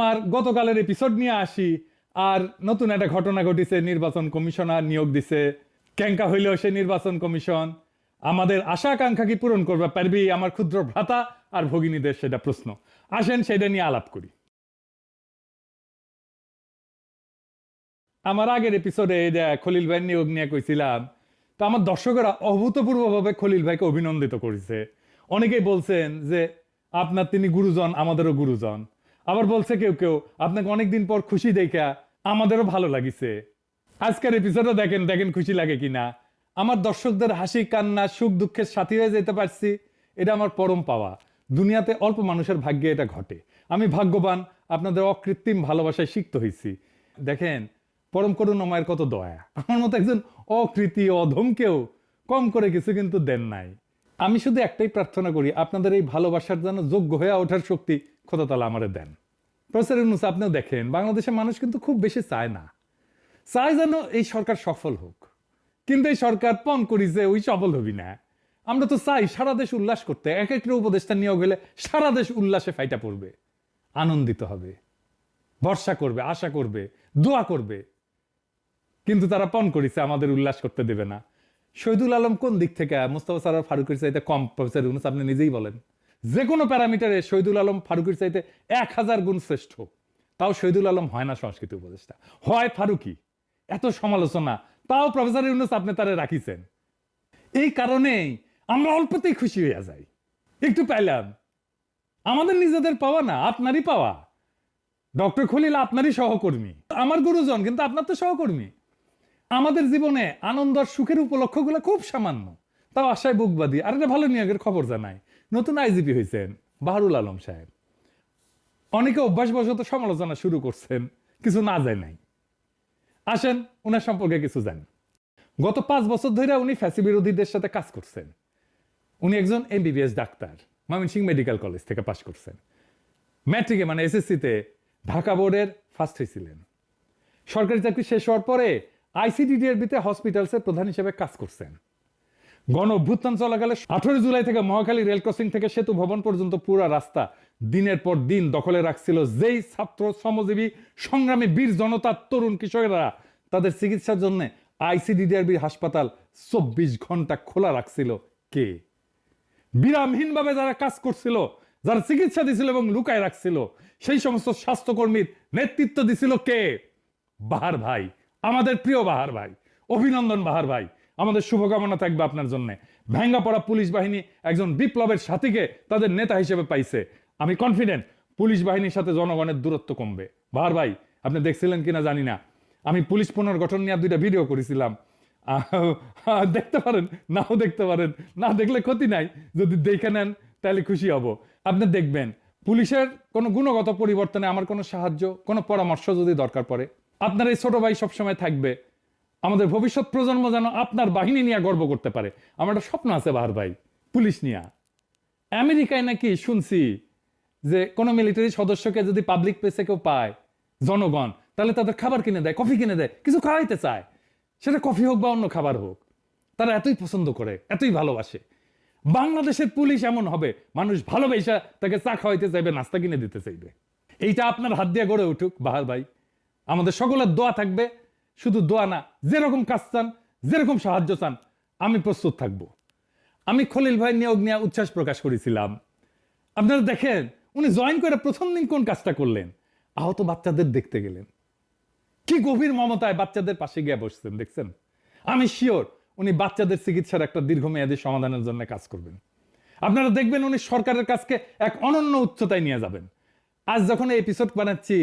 আমার গতকালের এপিসোড নিয়ে আসি, আর নতুন একটা ঘটনা ঘটিছে, নির্বাচন কমিশনার নিয়োগ দিছে। ক্যাঙ্কা হইলেও সে নির্বাচন কমিশন। আমাদের আশা আকাঙ্ক্ষা কি পূরণ করবে, পারবি? আমার ক্ষুদ্র ভ্রাতা আর ভগিনীদের সেটা প্রশ্ন। আসেন সেটা নিয়ে আলাপ করি। আমার আগের এপিসোডে খলিল ভাই নিয়োগ নিয়ে কইছিলাম, তো আমার দর্শকেরা অভূতপূর্বভাবে খলিল ভাইকে অভিনন্দিত করেছে। অনেকেই বলছেন যে, আপনার তিনি গুরুজন, আমাদেরও গুরুজন। আবার বলছে কেউ কেউ, আপনাকে অনেকদিন পর খুশি দেখা, আমাদেরও ভালো লাগিছে। আজকের এপিসোডে দেখেন দেখেন খুশি লাগে কিনা। আমার দর্শকদের হাসি, কান্না, সুখ, দুঃখের সাথী হয়ে যেতে পারছি, এটা আমার পরম পাওয়া। দুনিয়াতে অল্প মানুষের ভাগ্যে এটা ঘটে। আমি ভাগ্যবান, আপনাদের অকৃত্রিম ভালোবাসায় সিক্ত হয়েছি দেখেন, পরম করুণাময়ের কত দয়া। আমার মতো একজন অকৃতি, অধমকেও কম করে কিছু কিন্তু দেন নাই। আমি শুধু একটাই প্রার্থনা করি, আপনাদের এই ভালোবাসার জন্য যোগ্য হয়ে ওঠার শক্তি খোদা তালা আমারে দেন। প্রফেসর ইউনুস, আপনিও দেখেন, বাংলাদেশের মানুষ কিন্তু খুব বেশি চায় না। চায় যেন এই সরকার সফল হোক। কিন্তু এই সরকার পণ করিছে ওই সফল হবি না। আমরা তো চাই সারা দেশ উল্লাস করতে, এক একটা উপদেষ্টা নিয়োগ হলে সারা দেশ উল্লাসে ফাইটা পড়বে। আনন্দিত হবে, ভরসা করবে, আশা করবে, দোয়া করবে। কিন্তু তারা পণ করেছে, আমাদের উল্লাস করতে দেবে না। শহীদুল আলম কোন দিক থেকে? মুস্তফা সারার ফারুকের চাইতে কম। প্রফেসর ইউনুস, আপনি নিজেই বলেন। যে কোনো প্যারামিটারে শহীদুল আলম ফারুকের চাইতে এক হাজার গুণ শ্রেষ্ঠ। তাও শহীদুল আলম হয় না সংস্কৃতি উপদেষ্টা। হয় ফারুকি। এত সমালোচনা। তাও প্রফেসর ইউনুস আপনি তারে রাখিছেন। এই কারণেই আমরা অল্পতেই খুশি হয়ে যাই। একটু পাইলাম। আমাদের নিজেদের পাওয়া না, আপনারই পাওয়া। ডক্টর খলিল আপনারই সহকর্মী। আমার গুরুজন, কিন্তু আপনার তো সহকর্মী। আমাদের জীবনে আনন্দ আর সুখের উপলক্ষগুলো খুব সামান্য। তাও আশায় বুকবাদী আর একটা ভালো নিয়োগের খবর জানাই। নতুন আইজিপি হয়েছেন বাহারুল আলম সাহেব। অনেকে অভ্যাসবশত সমালোচনা শুরু করছেন, কিছু না যায় নাই। আসেন ওনার সম্পর্কে কিছু জানেন গত পাঁচ বছর ধরে উনি ফ্যাসি বিরোধীদের সাথে কাজ করছেন। উনি একজন MBBS doctor, Mymensingh medical college থেকে পাশ করছেন। ম্যাট্রিকে মানে এসএসসিতে ঢাকা বোর্ডের ফার্স্ট হয়েছিলেন সরকারি চাকরি শেষ হওয়ার পরে আইসিডিডিআরবিতে হসপিটালসের প্রধান হিসেবে কাজ করছেন। গণ অভ্যুত্থান চলাকালে আঠারো জুলাই থেকে মহাখালী রেল ক্রসিং থেকে সেতু ভবন পর্যন্ত পুরো রাস্তা দিনের পর দিন দখলে রাখছিল যেই ছাত্র, শ্রমজীবী, সংগ্রামী বীর জনতার তরুণ কৃষকেরা। তাদের চিকিৎসার জন্য আইসিডিডিআরবির হাসপাতাল চব্বিশ ঘণ্টা খোলা রাখছিল কে? বিরামহীনভাবে যারা কাজ করছিল, যারা চিকিৎসা দিছিল এবং লুকায় রাখছিল, সেই সমস্ত স্বাস্থ্যকর্মীর নেতৃত্ব দিছিল কে? বাহার ভাই, আমাদের প্রিয় বাহার ভাই, অভিনন্দন বাহার ভাই। আমাদের শুভকামনা থাকবে আপনার জন্য। ভেঙ্গা পড়া পুলিশ বাহিনী একজন বিপ্লবের সাথীকে তাদের নেতা হিসেবে পাইছে। আমি কনফিডেন্ট পুলিশ বাহিনীর সাথে জনগণের দূরত্ব কমবে। বাহার ভাই, আপনি দেখছিলেন কিনা জানি না। আমি পুলিশ পুনর্গঠন নিয়ে দুইটা ভিডিও করেছিলাম। দেখতে পারেন, নাও দেখতে পারেন। না দেখলে ক্ষতি নাই। যদি দেখে নেন, তাহলে খুশি হব। আপনি দেখবেন, পুলিশের কোনো গুণগত পরিবর্তনে আমার কোনো সাহায্য, কোনো পরামর্শ যদি দরকার পড়ে, আপনার এই ছোট ভাই সবসময় থাকবে। আমাদের ভবিষ্যৎ প্রজন্ম যেন আপনার বাহিনী নিয়ে গর্ব করতে পারে। আমার একটা স্বপ্ন আছে বাহার ভাই, পুলিশ নিয়ে। আমেরিকায় নাকি শুনছি যে কোনো মিলিটারি সদস্যকে যদি পাবলিক প্লেসে কেউ পায়, জনগণ, তাহলে তাদের খাবার কিনে দেয় কফি কিনে দেয়, কিছু খাওয়াইতে চায়। সেটা কফি হোক বা অন্য খাবার হোক, তারা এতই পছন্দ করে, এতই ভালোবাসে। বাংলাদেশের পুলিশ এমন হবে, মানুষ ভালোবেসে তাকে চা খাওয়াইতে চাইবে, নাস্তা কিনে দিতে চাইবে। এইটা আপনার হাত দিয়ে গড়ে উঠুক বাহার ভাই। আমাদের সকলের দোয়া থাকবে শুধু দোয়া না, যেরকম কাজ চান, যেরকম সাহায্য চান, আমি প্রস্তুত থাকব। আমি খলিল ভাই নিয়োগ নিয়ে উচ্ছ্বাস প্রকাশ করেছিলাম। আপনারা দেখেন, উনি জয়েন করে প্রথম দিন কোন কাজটা করলেন? আহত বাচ্চাদের দেখতে গেলেন। কি গভীর মমতায় বাচ্চাদের পাশে গিয়ে বসছেন, দেখছেন? আমি শিওর উনি বাচ্চাদের চিকিৎসার একটা দীর্ঘমেয়াদী সমাধানের জন্য কাজ করবেন। আপনারা দেখবেন উনি সরকারের কাজকে এক অনন্য উচ্চতায় নিয়ে যাবেন। আজ যখন এই এপিসোড বানাচ্ছি